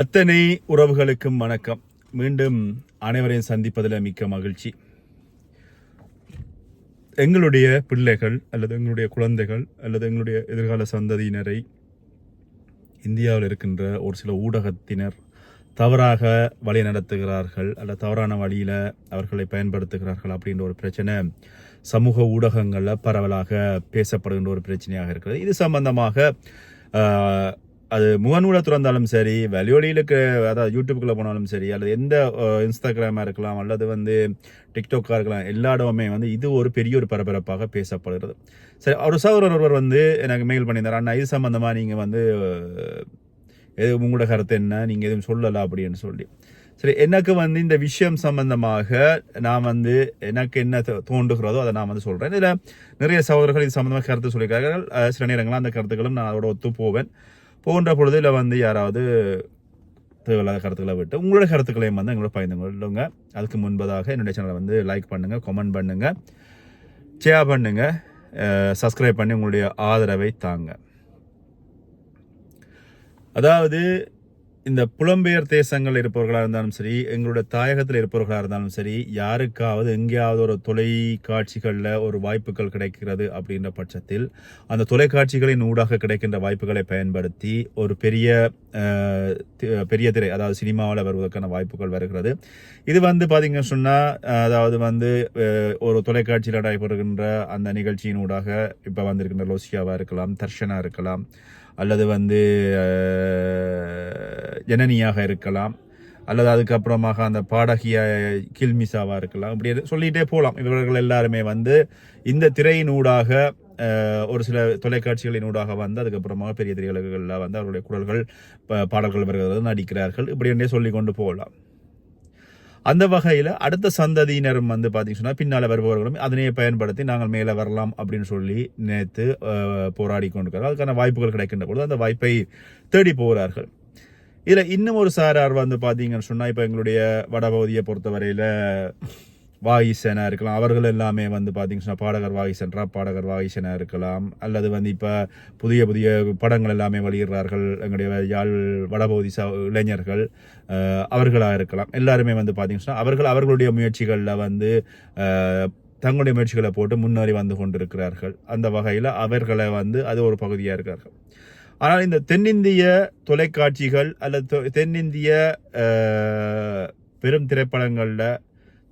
அத்தனை உறவுகளுக்கும் வணக்கம். மீண்டும் அனைவரையும் சந்திப்பதில் மிக்க மகிழ்ச்சி. எங்களுடைய பிள்ளைகள் அல்லது எங்களுடைய குழந்தைகள் அல்லது எங்களுடைய எதிர்கால சந்ததியினரை இந்தியாவில் இருக்கின்ற ஒரு சில ஊடகத்தினர் தவறாக வழி நடத்துகிறார்கள் அல்லது தவறான வழியில் அவர்களை பயன்படுத்துகிறார்கள் அப்படின்ற ஒரு பிரச்சனை சமூக ஊடகங்களில் பரவலாக பேசப்படுகின்ற ஒரு பிரச்சனையாக இருக்கிறது. இது சம்பந்தமாக அது முகநூலை திறந்தாலும் சரி வெளியொலியில் அதாவது யூடியூப்புக்குள்ளே போனாலும் சரி அல்லது எந்த இன்ஸ்டாகிராமாக இருக்கலாம் அல்லது வந்து டிக்டாக்காக இருக்கலாம் எல்லா இடமுமே வந்து இது ஒரு பெரிய ஒரு பரபரப்பாக பேசப்படுகிறது. சரி ஒரு சகோதரர் ஒருவர் வந்து எனக்கு மெயில் பண்ணியிருந்தார். அண்ணா இது சம்மந்தமாக நீங்கள் வந்து எது உங்களோட கருத்து என்ன? நீங்கள் எதுவும் சொல்லலை? அப்படின்னு சொல்லி. சரி எனக்கு வந்து இந்த விஷயம் சம்பந்தமாக நான் வந்து எனக்கு என்ன தோ- தோன்றுகிறதோ அதை நான் வந்து சொல்கிறேன் இதில் நிறைய சகோதரர்கள் இது சம்மந்தமாக கருத்து சொல்லியிருக்கார்கள். சில நேரங்களில் அந்த கருத்துக்களும் நான் அதோட ஒத்து போவேன் போகின்ற பொழுது இல்லை வந்து யாராவது தேவையில்லாத கருத்துக்களை விட்டு உங்களோட கருத்துக்களையும் வந்து எங்களோட பகிர்ந்து கொள்ளுங்க அதுக்கு முன்பதாக என்னுடைய சேனலை வந்து லைக் பண்ணுங்கள் கமெண்ட் பண்ணுங்கள் ஷேர் பண்ணுங்கள் சப்ஸ்கிரைப் பண்ணி உங்களுடைய ஆதரவை தாங்க. அதாவது இந்த புலம்பெயர் தேசங்கள் இருப்பவர்களாக இருந்தாலும் சரி எங்களுடைய தாயகத்தில் இருப்பவர்களாக இருந்தாலும் சரி யாருக்காவது எங்கேயாவது ஒரு தொலைக்காட்சிகளில் ஒரு வாய்ப்புகள் கிடைக்கிறது அப்படின்ற பட்சத்தில் அந்த தொலைக்காட்சிகளின் ஊடாக கிடைக்கின்ற வாய்ப்புகளை பயன்படுத்தி ஒரு பெரிய பெரிய திரை அதாவது சினிமாவில் வருவதற்கான வாய்ப்புகள் வருகிறது. இது வந்து பார்த்தீங்கன்னு சொன்னால் அதாவது வந்து ஒரு தொலைக்காட்சியில் நடைபெறுகின்ற அந்த நிகழ்ச்சியின் ஊடாக இப்போ வந்திருக்கின்ற லோசியாவாக இருக்கலாம் தர்ஷனாக இருக்கலாம் அல்லது வந்து ஜனனியாக இருக்கலாம் அல்லது அதுக்கப்புறமாக அந்த பாடகிய கில்மிசாவாக இருக்கலாம். இப்படி சொல்லிகிட்டே போகலாம் இவர்கள் எல்லாருமே வந்து இந்த திரையினூடாக ஒரு சில தொலைக்காட்சிகளின் ஊடாக வந்து அதுக்கப்புறமாக பெரிய திரையுலகில் வந்து அவருடைய குரல்கள் பாடல்கள் வருகிறது நடிக்கிறார்கள். இப்படி என்றே சொல்லி கொண்டு போகலாம் அந்த வகையில் அடுத்த சந்ததியினரும் வந்து பார்த்தீங்கன்னா சொன்னால் பின்னால் வருபவர்களும் அதனையே பயன்படுத்தி நாங்கள் மேலே வரலாம் அப்படின்னு சொல்லி நினைத்து போராடி கொண்டிருக்கிறார்கள். அதுக்கான வாய்ப்புகள் கிடைக்கின்ற பொழுது அந்த வாய்ப்பை தேடி போகிறார்கள். இதில் இன்னும் ஒரு சாரார் வந்து பார்த்தீங்கன்னு சொன்னால் இப்போ எங்களுடைய வடபகுதியை பொறுத்தவரையில் வாகிசனா இருக்கலாம். அவர்கள் எல்லாமே வந்து பார்த்தீங்கன்னா சொன்னா பாடகர் வாயிசன்றா பாடகர் வாகிசனா இருக்கலாம். அல்லது வந்து இப்போ புதிய புதிய படங்கள் எல்லாமே வெளியிடுறார்கள். எங்களுடைய யாழ் வடபகுதி ச இளைஞர்கள் அவர்களாக இருக்கலாம். எல்லாருமே வந்து பார்த்தீங்கன்னா சொன்னா அவர்கள் அவர்களுடைய முயற்சிகளில் வந்து தங்களுடைய முயற்சிகளை போட்டு முன்னேறி வந்து கொண்டிருக்கிறார்கள். அந்த வகையில் அவர்களை வந்து அது ஒரு பகுதியாக இருக்கிறார்கள் ஆனால் இந்த தென்னிந்திய தொலைக்காட்சிகள் அல்லது தென்னிந்திய பெரும் திரைப்படங்களில்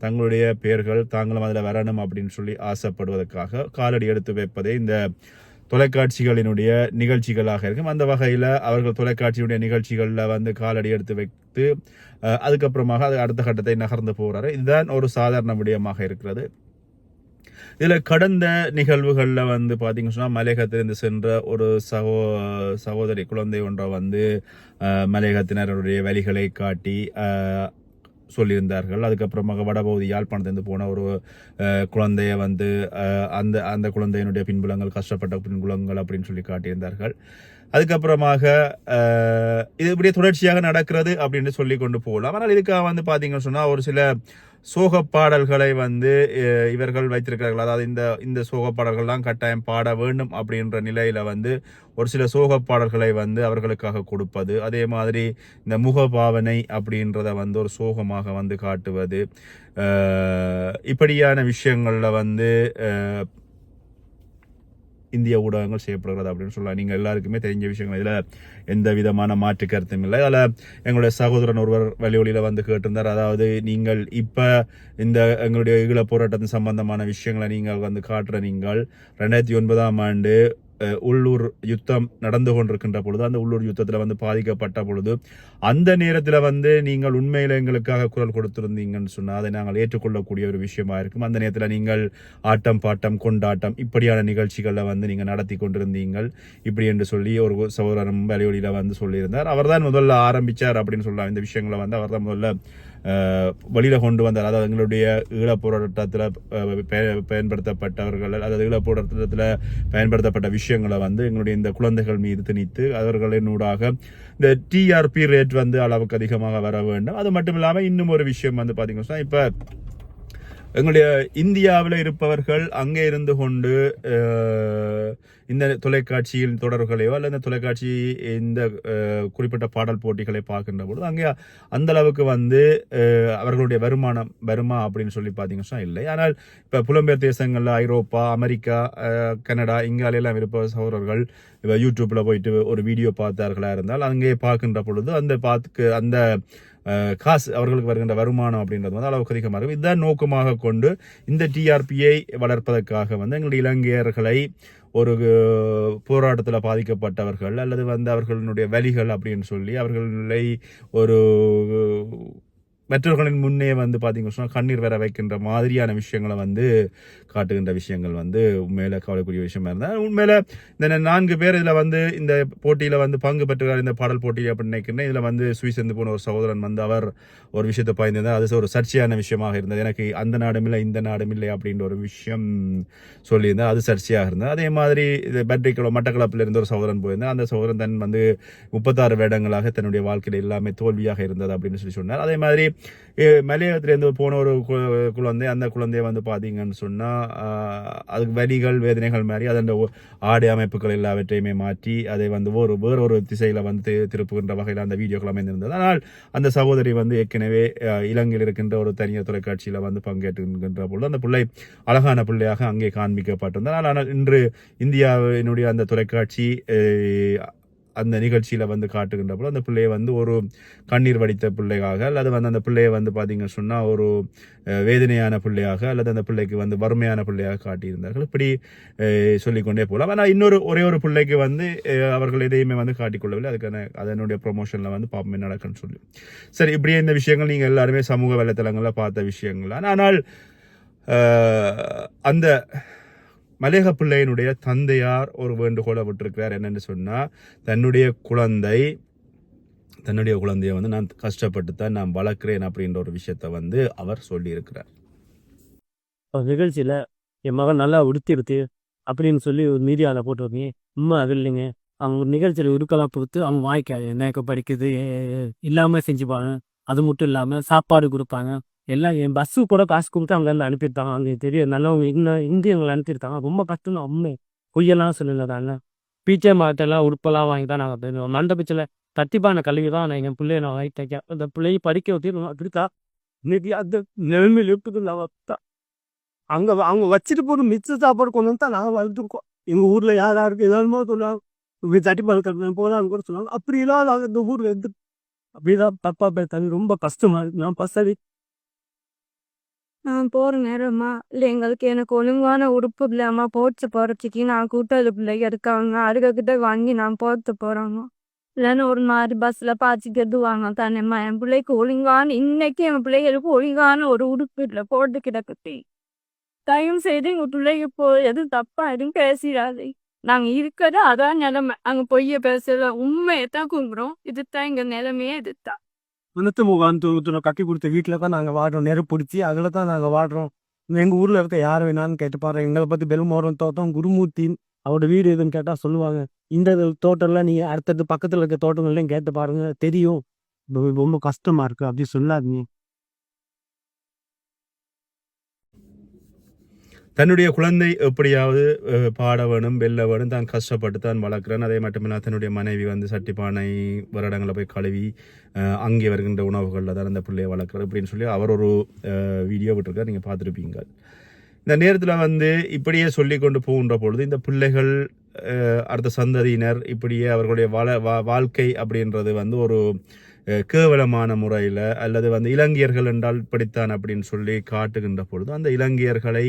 தங்களுடைய பெயர்கள் தாங்களும் அதில் வரணும் அப்படின்னு சொல்லி ஆசைப்படுவதற்காக காலடி எடுத்து வைப்பதே இந்த தொலைக்காட்சிகளினுடைய நிகழ்ச்சிகளாக இருக்கும். அந்த வகையில் அவர்கள் தொலைக்காட்சியுடைய நிகழ்ச்சிகளில் வந்து காலடி எடுத்து வைத்து அதுக்கப்புறமாக அது அடுத்த கட்டத்தை நகர்ந்து போகிறாரு இதுதான் ஒரு சாதாரண விடயமாக இருக்கிறது. இதில் கடந்த நிகழ்வுகளில் வந்து பார்த்தீங்கன்னு சொன்னால் மலையகத்திலிருந்து சென்ற ஒரு சகோ சகோதரி குழந்தை ஒன்றை வந்து மலையகத்தினருடைய வழிகளை காட்டி சொல்லியிருந்தார்கள். அதுக்கப்புறமாக வடபகுதி யாழ்ப்பாணத்திலிருந்து போன ஒரு குழந்தைய வந்து அந்த அந்த குழந்தையினுடைய பின்புலங்கள் கஷ்டப்பட்ட பின்புலங்கள் அப்படின்னு சொல்லி காட்டியிருந்தார்கள். அதுக்கப்புறமாக இது இப்படியே தொடர்ச்சியாக நடக்கிறது அப்படின்னு சொல்லி கொண்டு போகலாம். ஆனால் இதுக்காக வந்து பார்த்தீங்கன்னு சொன்னால் ஒரு சில சோக பாடல்களை வந்து இவர்கள் வைத்திருக்கிறார்கள். அதாவது இந்த இந்த சோக பாடல்கள்லாம் கட்டாயம் பாட வேண்டும் அப்படின்ற நிலையில் வந்து ஒரு சில சோக பாடல்களை வந்து அவர்களுக்காக கொடுப்பது அதே மாதிரி இந்த முகபாவனை அப்படின்றத வந்து ஒரு சோகமாக வந்து காட்டுவது இப்படியான விஷயங்களில் வந்து இந்திய ஊடகங்கள் செய்யப்படுகிறது அப்படின்னு சொல்லலாம். நீங்கள் எல்லாருக்குமே தெரிஞ்ச விஷயங்கள். இதில் எந்த விதமான மாற்று கருத்தும் இல்லை. அதில் எங்களுடைய சகோதரன் ஒருவர் வழிவழியில் வந்து கேட்டிருந்தார். அதாவது நீங்கள் இப்போ இந்த எங்களுடைய ஈழ போராட்டத்தின் சம்பந்தமான விஷயங்களை நீங்கள் வந்து காட்டுற நீங்கள் ரெண்டாயிரத்தி ஒன்பதாம் ஆண்டு உள்ளூர் யுத்தம் நடந்து கொண்டிருக்கின்ற பொழுது அந்த உள்ளூர் யுத்தத்தில் வந்து பாதிக்கப்பட்ட பொழுது அந்த நேரத்தில் வந்து நீங்கள் உண்மையில் எங்களுக்காக குரல் கொடுத்துருந்தீங்கன்னு சொன்னால் அதை நாங்கள் ஏற்றுக்கொள்ளக்கூடிய ஒரு விஷயமா இருக்கும். அந்த நேரத்தில் நீங்கள் ஆட்டம் பாட்டம் கொண்டாட்டம் இப்படியான நிகழ்ச்சிகளில் வந்து நீங்கள் நடத்தி கொண்டிருந்தீங்கள். இப்படி என்று சொல்லி ஒரு சகோதரன் வலியொலியில் வந்து சொல்லியிருந்தார். அவர்தான் முதல்ல ஆரம்பிச்சார் அப்படின்னு சொல்லலாம். இந்த விஷயங்களை வந்து அவர் தான் முதல்ல வழியில் கொண்டு வந்தார். அதாவது எங்களுடைய ஈழ போராட்டத்தில் பயன்படுத்தப்பட்டவர்கள் அதாவது ஈழ போராட்டத்தில் பயன்படுத்தப்பட்ட விஷயங்களை வந்து எங்களுடைய இந்த குழந்தைகள் மீது திணித்து அவர்களினூடாக இந்த டிஆர்பி ரேட் வந்து அளவுக்கு அதிகமாக வர வேண்டும். அது மட்டும் இல்லாமல் இன்னும் ஒரு விஷயம் வந்து பார்த்தீங்கன்னா இப்போ எங்களுடைய இந்தியாவில் இருப்பவர்கள் அங்கே இருந்து கொண்டு இந்த தொலைக்காட்சியில் தொடர்களையோ அல்லது இந்த தொலைக்காட்சி இந்த குறிப்பிட்ட பாடல் போட்டிகளை பார்க்கின்ற பொழுது அங்கே அந்த அளவுக்கு வந்து அவர்களுடைய வருமானம் வருமா அப்படின்னு சொல்லி பார்த்தீங்கன்னா இல்லை. ஆனால் இப்போ புலம்பெயர் தேசங்களில் ஐரோப்பா அமெரிக்கா கனடா இங்காலெல்லாம் இருப்ப சகோதரர்கள் இப்போ யூடியூப்பில் போயிட்டு ஒரு வீடியோ பார்த்தார்களாக இருந்தால் அங்கே பார்க்கின்ற பொழுது அந்த பார்த்துக்கு அந்த காசு அவர்களுக்கு வருகின்ற வருமானம் அப்படின்றது வந்து அளவுக்கு அதிகமாக இருக்கும். இதுதான் நோக்கமாக கொண்டு இந்த டிஆர்பியை வளர்ப்பதற்காக வந்து எங்களுடைய இலங்கையர்களை ஒரு போராட்டத்தில் பாதிக்கப்பட்டவர்கள் அல்லது வந்து அவர்களுடைய வலிகள் அப்படின்னு சொல்லி அவர்களை ஒரு மற்றவர்களின் முன்னே வந்து பார்த்தீங்க சொன்னால் கண்ணீர் வர வைக்கின்ற மாதிரியான விஷயங்களை வந்து காட்டுகின்ற விஷயங்கள் வந்து உண்மையில கவலைக்குரிய விஷயமா இருந்தால் உண்மையில இந்த நான்கு பேர் இதில் வந்து இந்த போட்டியில் வந்து பங்கு பெற்றுகிறார் இந்த பாடல் போட்டி அப்படின்னு நினைக்கிறேன். இதில் வந்து சுவிசந்து போன ஒரு சகோதரன் வந்து அவர் ஒரு விஷயத்தை பாய்ந்திருந்தார் அது ஒரு சர்ச்சையான விஷயமாக இருந்தது. எனக்கு அந்த நாடும் இல்லை இந்த நாடும் இல்லை அப்படின்ற ஒரு விஷயம் சொல்லியிருந்தார். அது சர்ச்சையாக இருந்தது. அதே மாதிரி இது பேட்டரிக்குள்ள மட்டக்களப்பில் இருந்த ஒரு சகோதரன் போயிருந்தார். அந்த சகோதரன் தன் வந்து முப்பத்தாறு வேடங்களாக தன்னுடைய வாழ்க்கையில் எல்லாமே தோல்வியாக இருந்தது அப்படின்னு சொல்லி சொன்னார். அதே மாதிரி அஹ், போன ஒரு கு- குழந்தை அந்த குழந்தைய வந்து பார்த்தீங்கன்னு சொன்னால் அதுக்கு வலிகள் வேதனைகள் மாதிரி அதன் ஆடை அமைப்புகள் எல்லாவற்றையுமே மாற்றி அதை வந்து ஒரு வேறு ஒரு திசையில் வந்து திருப்புகின்ற வகையில் அந்த வீடியோக்கள் அமைந்திருந்தது. ஆனால் அந்த சகோதரி வந்து ஏற்கனவே இலங்கையில் இருக்கின்ற ஒரு தனியார் தொலைக்காட்சியில் வந்து பங்கேற்றுகின்ற பொழுது அந்த பிள்ளை அழகான பிள்ளையாக அங்கே காண்பிக்கப்பட்டிருந்தார் ஆனால் இன்று இந்தியாவினுடைய அந்த தொலைக்காட்சி அந்த நிகழ்ச்சியில் வந்து காட்டுகின்ற போது அந்த பிள்ளையை வந்து ஒரு கண்ணீர் வடித்த பிள்ளையாக அல்லது வந்து அந்த பிள்ளையை வந்து பார்த்தீங்கன்னு சொன்னால் ஒரு வேதனையான பிள்ளையாக அல்லது அந்த பிள்ளைக்கு வந்து வறுமையான பிள்ளையாக காட்டியிருந்தார்கள். இப்படி சொல்லிக்கொண்டே போகலாம். ஆனால் இன்னொரு ஒரே ஒரு பிள்ளைக்கு வந்து அவர்கள் எதையுமே வந்து காட்டிக்கொள்ளவில்லை. அதுக்கான அதனுடைய ப்ரொமோஷனில் வந்து பாப்போம் என்ன நடக்குன்னு சொல்லி. சரி இப்படியே இந்த விஷயங்கள் நீங்கள் எல்லாருமே சமூக வலைத்தளங்களில் பார்த்த விஷயங்கள். ஆனால் அந்த மலேக பிள்ளையினுடைய தந்தையார் ஒரு வேண்டுகோளை விட்டிருக்கிறார். என்னென்னு சொன்னால் தன்னுடைய குழந்தை தன்னுடைய குழந்தையை வந்து நான் கஷ்டப்பட்டு தான் நான் வளர்க்குறேன் அப்படின்ற ஒரு விஷயத்த வந்து அவர் சொல்லியிருக்கிறார். நிகழ்ச்சியில் என் மகன் நல்லா உடுத்திருத்து அப்படின்னு சொல்லி ஒரு மீடியாவில் போட்டு உண்மை அது இல்லைங்க. அவங்க ஒரு நிகழ்ச்சியில் உருக்கலாம் பொறுத்து அவங்க வாய்க்காது என்ன படிக்குது இல்லாமல் செஞ்சுப்பாங்க அது மட்டும் இல்லாமல் சாப்பாடு கொடுப்பாங்க. எல்லாம் என் பஸ்ஸு கூட காசு கொடுத்து அங்கேருந்து எல்லாம் அனுப்பியிருந்தாங்க அங்கே தெரியும் நல்லவங்க இன்னும் இந்தியங்களை அனுப்பியிருக்காங்க. ரொம்ப கஷ்டம் அம்மே உண்மை. பொய்யெல்லாம் சொல்லல பீச்சே மரத்தெல்லாம் உடுப்பெல்லாம் வாங்கி தான் நாங்கள் போயிருவோம் மண்டபத்தில் தட்டிப்பான கல்வி தான் நான் என் பிள்ளைய நான் வாங்கி தைக்க. அந்த பிள்ளையை படிக்க வச்சு அப்படித்தா இன்னைக்கு அந்த நிலைமையில் இருக்குது நான் தான் அவங்க வச்சுட்டு போகிற மிச்ச சாப்பாடு கொண்டு வந்து தான் நாங்கள் வளர்த்துருக்கோம். எங்கள் ஊரில் யார் யாருக்கு ஏதாவது சொல்லுவாங்க. இப்படி தட்டிப்பான கல்வி போகலான்னு கூட சொல்லுவாங்க. அப்படி இல்லாத இந்த ஊரில் இருந்து அப்படிதான் தப்பா தண்ணி ரொம்ப கஷ்டமா இருக்கு. நான் பசவி போகிற போற நேரமா. இல்லை எங்களுக்கு எனக்கு ஒழுங்கான உடுப்பு இல்லாமல் போட்டு போகிறதுக்கு நான் கூட்டாளி பிள்ளைங்க இருக்காங்க. அதுக்கிட்ட வாங்கி நான் போட்டு போறாங்க. இல்லைன்னா ஒரு மாதிரி பஸ்ல பாய்ச்சிக்கிறது வாங்க தானேம்மா? என் பிள்ளைக்கு ஒழுங்கான இன்னைக்கு என் பிள்ளைகளுக்கு ஒழுங்கான ஒரு உடுப்பு இல்லை. போட்டு கிடக்குது தயவு செய்து எங்க பிள்ளைங்க போ. எதுவும் தப்பாக எதுவும் பேசிடாதே. நாங்க இருக்கிறது அதான் நிலைமை. அங்க பொய்ய பேசல. உண்மையை தான் கும்பிடுறோம் இதுதான் எங்க நிலைமையே. இதுதான். உணத்து முகாம் கட்டி கொடுத்த வீட்டில் தான் நாங்கள் வாடுறோம். நெருப்பு பிடிச்சி அதில் தான் நாங்கள் வாடுறோம். எங்கள் ஊரில் இருக்க யார் வேணாலும் கேட்டு பாருங்க. எங்களை பற்றி பெருமோரம் தோட்டம் குருமூர்த்தி அவரோட வீடு எதுன்னு கேட்டால் சொல்லுவாங்க. இந்த தோட்டம்லாம் நீங்கள் அடுத்தடுத்து பக்கத்தில் இருக்க தோட்டங்கள்லையும் கேட்டு பாருங்கள் தெரியும். ரொம்ப- கஷ்டமாக இருக்குது அப்படி சொல்லாதீங்க. தன்னுடைய குழந்தை எப்படியாவது பாட வேணும் வெல்ல வேணும் தான் கஷ்டப்பட்டு தான் வளர்க்குறேன். அதே மட்டுமில்ல தன்னுடைய மனைவி வந்து சட்டிப்பானை வருடங்களில் போய் கழுவி அங்கே வருகின்ற உணவுகளில் தான் அந்த பிள்ளையை வளர்க்குறது அப்படின்னு சொல்லி அவர் ஒரு வீடியோ விட்டுருக்கார். நீங்கள் பார்த்துருப்பீங்க இந்த நேரத்தில் வந்து இப்படியே சொல்லி கொண்டு போகின்ற பொழுது இந்த பிள்ளைகள் அடுத்த சந்ததியினர் இப்படியே அவர்களுடைய வள வா வாழ்க்கை அப்படின்றது வந்து ஒரு கேவலமான முறையில் அல்லது வந்து இலங்கையர்கள் என்றால் இப்படித்தான் அப்படின்னு சொல்லி காட்டுகின்ற பொழுது அந்த இலங்கையர்களை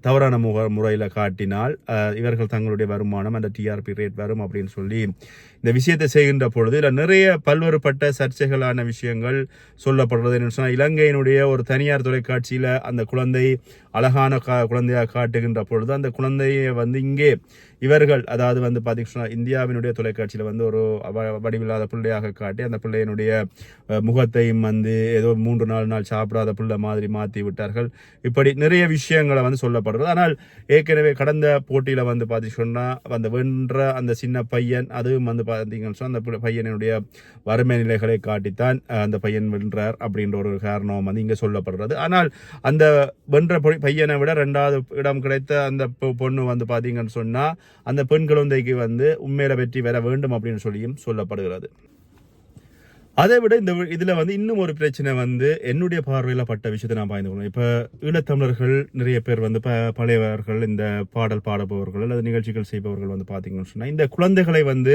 தவறான முக முறையில் காட்டினால் இவர்கள் தங்களுடைய வருமானம் அந்த டிஆர்பி ரேட் வரும் அப்படின்னு சொல்லி இந்த விஷயத்தை செய்கின்ற பொழுது இதில் நிறைய பல்வேறுபட்ட சர்ச்சைகளான விஷயங்கள் சொல்லப்படுறது என்னன்னு சொன்னால் இலங்கையினுடைய ஒரு தனியார் தொலைக்காட்சியில் அந்த குழந்தை அழகான கா குழந்தையாக காட்டுகின்ற பொழுது அந்த குழந்தையை வந்து இங்கே இவர்கள் அதாவது வந்து பார்த்தீங்கன்னா இந்தியாவினுடைய தொலைக்காட்சியில் வந்து ஒரு வ- வடிவில்லாத பிள்ளையாக காட்டி அந்த பிள்ளையினுடைய முகத்தையும் வந்து ஏதோ மூன்று நாலு நாள் சாப்பிடாத பிள்ளை மாதிரி மாற்றி விட்டார்கள். இப்படி நிறைய விஷயங்களை வந்து சொல்லப்படுறது ஆனால் ஏற்கனவே கடந்த போட்டியில் வந்து பார்த்தீங்கன்னா அந்த வென்ற அந்த சின்ன பையன் அதுவும் வந்து பார்த்தீங்கன்னு சொன்னா அந்த பையனுடைய வறுமை நிலைகளை காட்டித்தான் அந்த பையன் வென்றார் அப்படின்ற ஒரு காரணம் வந்து இங்கே சொல்லப்படுறது ஆனால் அந்த வென்ற பையனை விட ரெண்டாவது இடம் கிடைத்த அந்த பொ- பொண்ணு வந்து பார்த்தீங்கன்னு சொன்னால் அந்த பெண் குழந்தைக்கு வந்து உண்மையில வெற்றி பெற வேண்டும் அப்படின்னு சொல்லியும் சொல்லப்படுகிறது. அதை விட இந்த இதில் வந்து இன்னும் ஒரு பிரச்சனை வந்து என்னுடைய பார்வையில் பட்ட விஷயத்தை நான் பாய்ந்து கொள்வேன். இப்போ ஈழத்தமிழர்கள் நிறைய பேர் வந்து ப பழையவர்கள் இந்த பாடல் பாடுபவர்கள் அல்லது நிகழ்ச்சிகள் செய்பவர்கள் வந்து பார்த்தீங்கன்னு சொன்னால் இந்த குழந்தைகளை வந்து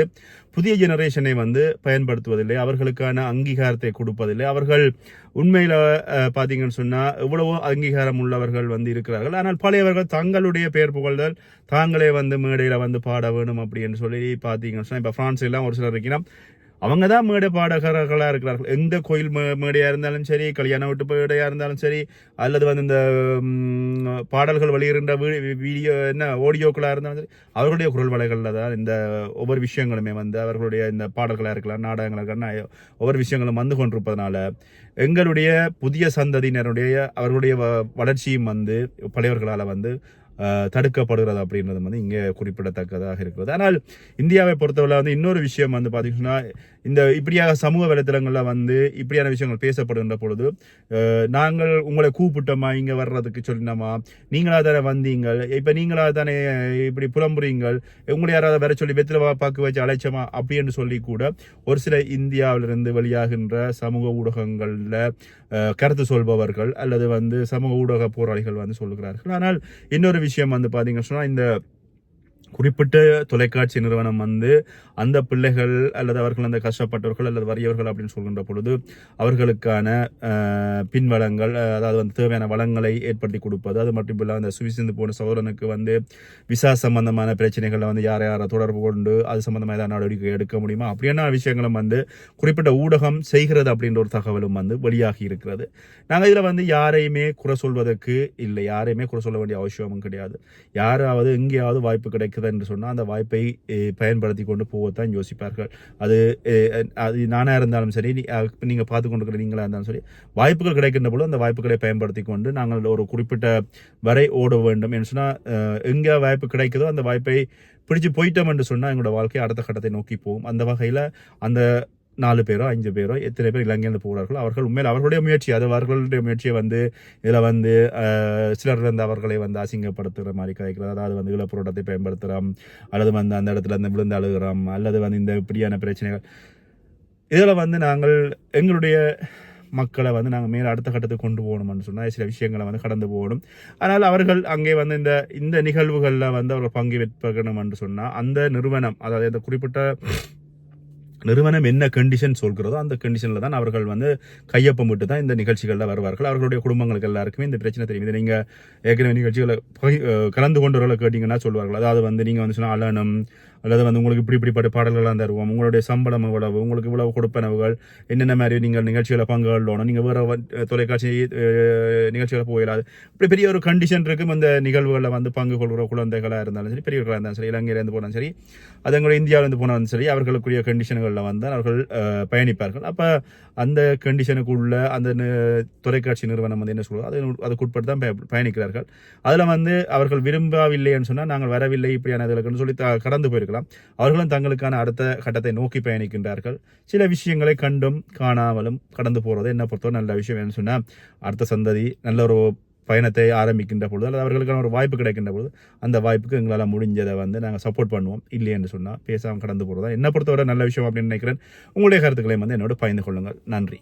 புதிய ஜெனரேஷனை வந்து பயன்படுத்துவதில்லை அவர்களுக்கான அங்கீகாரத்தை கொடுப்பதில்லை. அவர்கள் உண்மையில் பார்த்தீங்கன்னு சொன்னால் எவ்வளவோ அங்கீகாரம் உள்ளவர்கள் வந்து இருக்கிறார்கள். ஆனால் பழையவர்கள் தங்களுடைய பெயர் புகழ்தல் தாங்களே வந்து மேடையில் வந்து பாட வேணும் அப்படின்னு சொல்லி பார்த்தீங்கன்னு சொன்னா இப்போ பிரான்ஸ் எல்லாம் ஒரு சிலர் இருக்கீங்கன்னா அவங்க தான் மேடை பாடகர்களாக இருக்கிறார்கள். எந்த கோயில் மே மேடையாக இருந்தாலும் சரி கல்யாண வீட்டு மேடையாக இருந்தாலும் சரி அல்லது வந்து இந்த பாடல்கள் வெளியிடுகின்ற வீடியோ என்ன ஆடியோக்களாக இருந்தாலும் சரி அவர்களுடைய குரல் வலைகளில் தான் இந்த ஒவ்வொரு விஷயங்களுமே வந்து அவர்களுடைய இந்த பாடல்களாக இருக்கலாம் நாடகங்களாக இருக்கலாம் ஒவ்வொரு விஷயங்களும் வந்து கொண்டிருப்பதனால எங்களுடைய புதிய சந்ததியினருடைய அவர்களுடைய வ- வளர்ச்சியும் வந்து பழையவர்களால் வந்து தடுக்கப்படுகிறது அப்படின்றது வந்து இங்கே குறிப்பிடத்தக்கதாக இருக்கிறது. ஆனால் இந்தியாவை பொறுத்தவரை வந்து இன்னொரு விஷயம் வந்து பார்த்தீங்கன்னா இந்த இப்படியாக சமூக வலைத்தளங்களில் வந்து இப்படியான விஷயங்கள் பேசப்படுகின்ற பொழுது நாங்கள் உங்களை கூப்பிட்டோமா இங்கே வர்றதுக்கு சொல்லினோமா நீங்களாக தானே வந்தீங்கள் இப்போ நீங்களாக தானே இப்படி புலம்புறீங்கள் உங்களை யாராவது வர சொல்லி வெத்தில பார்க்க வச்சு அழைச்சோமா அப்படின்னு சொல்லி கூட ஒரு சில இந்தியாவிலிருந்து வெளியாகின்ற சமூக ஊடகங்களில் கருத்து சொல்பவர்கள் அல்லது வந்து சமூக ஊடக போராளிகள் வந்து சொல்லுகிறார்கள். ஆனால் இன்னொரு விஷயம் விஷயம் வந்து பார்த்தீங்க சொன்னால் இந்த குறிப்பிட்ட தொலைக்காட்சி நிறுவனம் வந்து அந்த பிள்ளைகள் அல்லது அவர்கள் அந்த கஷ்டப்பட்டவர்கள் அல்லது வறியவர்கள் அப்படின்னு சொல்கின்ற பொழுது அவர்களுக்கான பின்வளங்கள் அதாவது வந்து தேவையான வளங்களை ஏற்படுத்தி கொடுப்பது. அது மட்டும் இல்லாமல் அந்த சுவிசிந்து போன சகோதரனுக்கு வந்து விசா சம்பந்தமான பிரச்சனைகளை வந்து யாரை யாரை தொடர்பு கொண்டு அது சம்பந்தமாக ஏதாவது நடவடிக்கை எடுக்க முடியுமா? அப்படியான விஷயங்களும் வந்து குறிப்பிட்ட ஊடகம் செய்கிறது அப்படின்ற ஒரு தகவலும் வந்து வெளியாகி இருக்கிறது. நாங்கள் இதில் வந்து யாரையுமே குறை சொல்வதற்கு இல்லை. யாரையுமே குறை சொல்ல வேண்டிய அவசியமும் கிடையாது. யாராவது எங்கேயாவது வாய்ப்பு கிடைக்குது என்று சொன்னால் அந்த வாய்ப்பை பயன்படுத்தி கொண்டு போகத்தான் யோசிப்பார்கள். அது அது நானாக இருந்தாலும் சரி நீங்கள் பார்த்து கொண்டிருக்கிற நீங்களாக இருந்தாலும் சரி வாய்ப்புகள் கிடைக்கின்ற பொழுது அந்த வாய்ப்புகளை பயன்படுத்தி கொண்டு நாங்கள் ஒரு குறிப்பிட்ட வரை ஓட வேண்டும் என்று சொன்னால் எங்கே வாய்ப்பு கிடைக்குதோ அந்த வாய்ப்பை பிடிச்சு போயிட்டோம் என்று சொன்னால் எங்களோட வாழ்க்கை அடுத்த கட்டத்தை நோக்கி போகும். அந்த வகையில் அந்த நாலு பேரோ அஞ்சு பேரோ எத்தனை பேர் இலங்கையிலிருந்து போகிறார்கள் அவர்கள் உண்மையில் அவர்களுடைய முயற்சி அது அவர்களுடைய முயற்சியை வந்து இதில் வந்து சிலர் வந்து அவர்களை வந்து அசிங்கப்படுத்துகிற மாதிரி கதைக்கிறது. அதாவது வந்து இழப்புரோட்டத்தை பயன்படுத்துகிறோம் அல்லது வந்து அந்த இடத்துல வந்து விழுந்து அழுகிறோம் அல்லது வந்து இந்த இப்படியான பிரச்சனைகள். இதில் வந்து நாங்கள் எங்களுடைய மக்களை வந்து நாங்கள் மேலே அடுத்த கட்டத்துக்கு கொண்டு போகணும்னு சொன்னால் சில விஷயங்களை வந்து கடந்து போகணும். ஆனால் அவர்கள் அங்கே வந்து இந்த இந்த நிகழ்வுகளில் வந்து அவர்கள் பங்கு பெற்கணும் என்று சொன்னால் அந்த நிறுவனம் அதாவது இந்த குறிப்பிட்ட நிறுவனம் என்ன கண்டிஷன் சொல்கிறதோ அந்த கண்டிஷனில் தான் அவர்கள் வந்து கையொப்பமிட்டு தான் இந்த நிகழ்ச்சிகளில் வருவார்கள். அவர்களுடைய குடும்பங்களுக்கு எல்லாருக்குமே இந்த பிரச்சனை தெரியும். இது நீங்கள் ஏற்கனவே நிகழ்ச்சிகளை கலந்து கொண்டவர்களை கேட்டிங்கன்னா சொல்வார்கள். அதாவது வந்து நீங்கள் வந்து சொன்னால் அலனும் அல்லது வந்து உங்களுக்கு இப்படி இப்படிப்பட்ட பாடல்கள்லாம் தருவோம். உங்களுடைய சம்பளம் எவ்வளவு? உங்களுக்கு இவ்வளவு கொடுப்பனவுகள்? என்னென்ன மாதிரி நீங்கள் நிகழ்ச்சிகளை பங்குகளோணும் நீங்கள் வேறு தொலைக்காட்சி நிகழ்ச்சிகளை போயிடாது இப்படி பெரிய ஒரு கண்டிஷன் இருக்கும் இந்த நிகழ்வுகளில் வந்து பங்கு கொள்கிற குழந்தைகளாக இருந்தாலும் சரி பெரியவர்களாக இருந்தாலும் சரி இலங்கையிலேருந்து போனாலும் சரி அது எங்களுடைய இந்தியாவிலேருந்து போனாலும் சரி அவர்களுக்குரிய கண்டிஷன்களில் வந்து அவர்கள் பயணிப்பார்கள். அப்போ அந்த கண்டிஷனுக்குள்ள அந்த தொலைக்காட்சி நிறுவனம் வந்து என்ன சொல்லுவோம் அது அதுக்குட்பட்டு தான் பயணிக்கிறார்கள். அதில் வந்து அவர்கள் விரும்பவில்லைன்னு சொன்னால் நாங்கள் வரவில்லை இப்படியான இதுலக்குன்னு சொல்லி த- கடந்து இருக்கலாம் அவர்களும் தங்களுக்கான அடுத்த கட்டத்தை நோக்கி பயணிக்கின்றார்கள். சில விஷயங்களை கண்டும் காணாமலும் கடந்து போகிறது என்ன பொறுத்தவரை நல்ல விஷயம் என்ன சொன்னால் அடுத்த சந்ததி நல்ல ஒரு பயணத்தை ஆரம்பிக்கின்ற பொழுது அல்லது அவர்களுக்கான ஒரு வாய்ப்பு கிடைக்கின்ற பொழுது அந்த வாய்ப்புக்கு எங்களால் முடிஞ்சதை வந்து நாங்கள் சப்போர்ட் பண்ணுவோம். இல்லை என்று சொன்னால் பேசாமல் கடந்து போகிறதா என்ன பொறுத்தவரை நல்ல விஷயம் அப்படின்னு நினைக்கிறேன். உங்களுடைய கருத்துக்களையும் வந்து என்னோட பகிர்ந்து கொள்ளுங்கள். நன்றி.